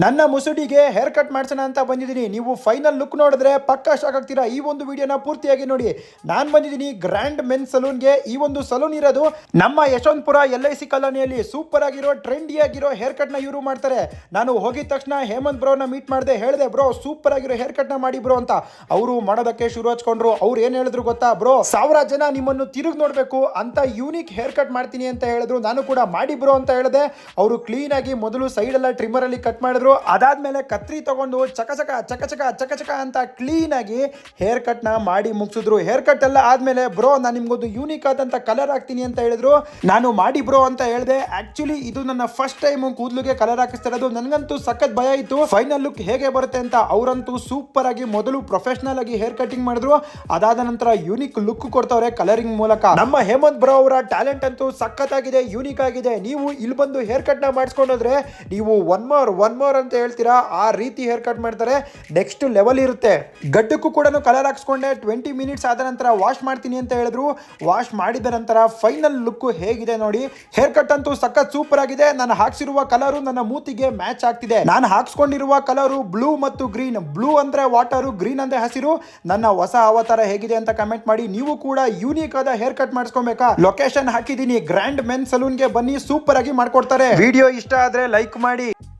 ನನ್ನ ಮುಸುಡಿಗೆ hair cut ಮಾಡ್ಸೋಣ ಅಂತ ಬಂದಿದ್ದೀನಿ. ನೀವು ಫೈನಲ್ ಲುಕ್ ನೋಡಿದ್ರೆ ಪಕ್ಕ ಶಾಕ್ ಆಗ್ತೀರಾ? ಈ ಒಂದು ವಿಡಿಯೋನ ಪೂರ್ತಿಯಾಗಿ ನೋಡಿ. ನಾನು ಬಂದಿದ್ದೀನಿ ಗ್ರ್ಯಾಂಡ್ ಮೆನ್ ಸಲೂನ್ಗೆ ಈ ಒಂದು ಸಲೂನ್ ಇರೋದು ನಮ್ಮ ಯಶವಂತಪುರ ಎಲ್ ಐ ಸಿ ಕಾಲೋನಿಯಲ್ಲಿ ಸೂಪರ್ ಆಗಿರೋ ಟ್ರೆಂಡಿ ಆಗಿರೋ ಹೇರ್ ಕಟ್ನ ಇವರು ಮಾಡ್ತಾರೆ. ನಾನು ಹೋಗಿದ ತಕ್ಷಣ ಹೇಮಂತ್ ಬ್ರೋನ ಮೀಟ್ ಮಾಡಿದೆ ಹೇಳಿದೆ ಬ್ರೋ ಸೂಪರ್ ಆಗಿರೋ ಹೇರ್ ಕಟ್ನ ಮಾಡಿ ಬ್ರೋ ಅಂತ. ಅವರು ಮಾಡೋದಕ್ಕೆ ಶುರು ಹಚ್ಕೊಂಡ್ರು. ಅವ್ರು ಏನು ಹೇಳಿದ್ರು ಗೊತ್ತಾ? ಬ್ರೋ ಸಾವಿರ ಜನ ನಿಮ್ಮನ್ನು ತಿರುಗಿ ನೋಡಬೇಕು. ಅಂತ ಯೂನಿಕ್ ಹೇರ್ ಕಟ್ ಮಾಡ್ತೀನಿ ಅಂತ ಹೇಳಿದ್ರು. ನಾನು ಕೂಡ ಮಾಡಿ ಬ್ರೋ ಅಂತ ಹೇಳಿದೆ. ಅವರು ಕ್ಲೀನ್ ಆಗಿ ಮೊದಲು ಸೈಡ್ ಎಲ್ಲ ಟ್ರಿಮ್ಮರ್ ಅಲ್ಲಿ ಕಟ್ ಮಾಡಿದ್ರು. ಅದಾದ್ಮೇಲೆ ಕತ್ರಿ ತಗೊಂಡು ಚಕಚಕ ಚಕಚಕ ಚಕಚಕ ಚಕ ಚಕ ಚಕ ಅಂತ ಕ್ಲೀನ್ ಆಗಿ ಹೇರ್ ಕಟ್ನ ಮಾಡಿ ಮುಗಿಸಿದ್ರು. ಹೇರ್ ಕಟ್ ಎಲ್ಲ ಆದ್ಮೇಲೆ, ಬ್ರೋ, ನಾನು ನಿಮ್ಗೊಂದು ಯೂನಿಕ್ ಆದಂಥ ಕಲರ್ ಹಾಕ್ತೀನಿ ಅಂತ ಹೇಳಿದ್ರು. ನಾನು ಮಾಡಿ, ಬ್ರೋ ಅಂತ ಹೇಳಿದೆ. ಆ್ಯಕ್ಚುಲಿ ಇದು ನನ್ನ ಫಸ್ಟ್ ಟೈಮ್ ಕೂದಲಿಗೆ ಕಲರ್ ಹಾಕಿಸ್ತಾ ಇರೋದು ನನಗಂತೂ ಸಖತ್ ಭಯ ಇತ್ತು. ಫೈನಲ್ ಲುಕ್ ಹೇಗೆ ಬರುತ್ತೆ ಅಂತ ಅವರಂತೂ ಸೂಪರ್ ಆಗಿ ಮೊದಲು ಪ್ರೊಫೆಷನಲ್ ಆಗಿ ಹೇರ್ ಕಟಿಂಗ್ ಮಾಡಿದ್ರು. ಅದಾದ ನಂತರ ಯೂನಿಕ್ ಲುಕ್ ಕೊಡ್ತವ್ರೆ ಕಲರಿಂಗ್ ಮೂಲಕ. ನಮ್ಮ ಹೇಮಂತ್ ಬ್ರೋ ಅವರ ಟ್ಯಾಲೆಂಟ್ ಅಂತೂ ಸಖತ್ತಾಗಿದೆ ಯೂನಿಕ್ ಆಗಿದೆ. ನೀವು ಇಲ್ಲಿ ಬಂದು ಹೇರ್ ಕಟ್ನ ಮಾಡಿಸ್ಕೊಂಡೋದ್ರೆ ನೀವು ಒನ್ ಮೋರ್ ಒನ್ ಮೋರ್ ಅಂತ ಹೇಳ್ತೀರಾ, ಆ ರೀತಿ ಹೇರ್ ಕಟ್ ಮಾಡ್ತಾರೆ ನೆಕ್ಸ್ಟ್ ಲೆವೆಲ್ ಇರುತ್ತೆ. ಗಡ್ಡಕ್ಕೂ ಕೂಡ ಕಲರ್ ಹಾಕ್ಸ್ಕೊಂಡೆ ಟ್ವೆಂಟಿ ಮಿನಿಟ್ಸ್ ಆದ ನಂತರ ವಾಶ್ ಮಾಡ್ತೀನಿ ಅಂತ ಹೇಳಿದ್ರು. ವಾಶ್ ಮಾಡಿದ ನಂತರ ಫೈನಲ್ ಲುಕ್ ಹೇಗಿದೆ ನೋಡಿ. ಹೇರ್ ಕಟ್ ಅಂತೂ ಸಖತ್ ಸೂಪರ್ ಆಗಿದೆ. ನಾನು ಹಾಕ್ಸಿರುವ ಕಲರು ನನ್ನ ಮೂತಿಗೆ ಮ್ಯಾಚ್ ಆಗ್ತಿದೆ. ನಾನು ಹಾಕ್ಸ್ಕೊಂಡಿರುವ ಕಲರು ಬ್ಲೂ ಮತ್ತು ಗ್ರೀನ್ ಬ್ಲೂ ಅಂದ್ರೆ ವಾಟರು ಗ್ರೀನ್ ಅಂದ್ರೆ ಹಸಿರು. ನನ್ನ ಹೊಸ ಅವತಾರ ಹೇಗಿದೆ ಅಂತ ಕಮೆಂಟ್ ಮಾಡಿ. ನೀವು ಕೂಡ ಯೂನಿಕ್ ಆದ ಹೇರ್ ಕಟ್ ಮಾಡಿಸ್ಕೊಬೇಕಾ? ಲೊಕೇಶನ್ ಹಾಕಿದೀನಿ ಗ್ರ್ಯಾಂಡ್ ಮೆನ್ ಸಲೂನ್ಗೆ ಬನ್ನಿ ಸೂಪರ್ ಆಗಿ ಮಾಡ್ಕೊಡ್ತಾರೆ. ವಿಡಿಯೋ ಇಷ್ಟ ಆದ್ರೆ ಲೈಕ್ ಮಾಡಿ.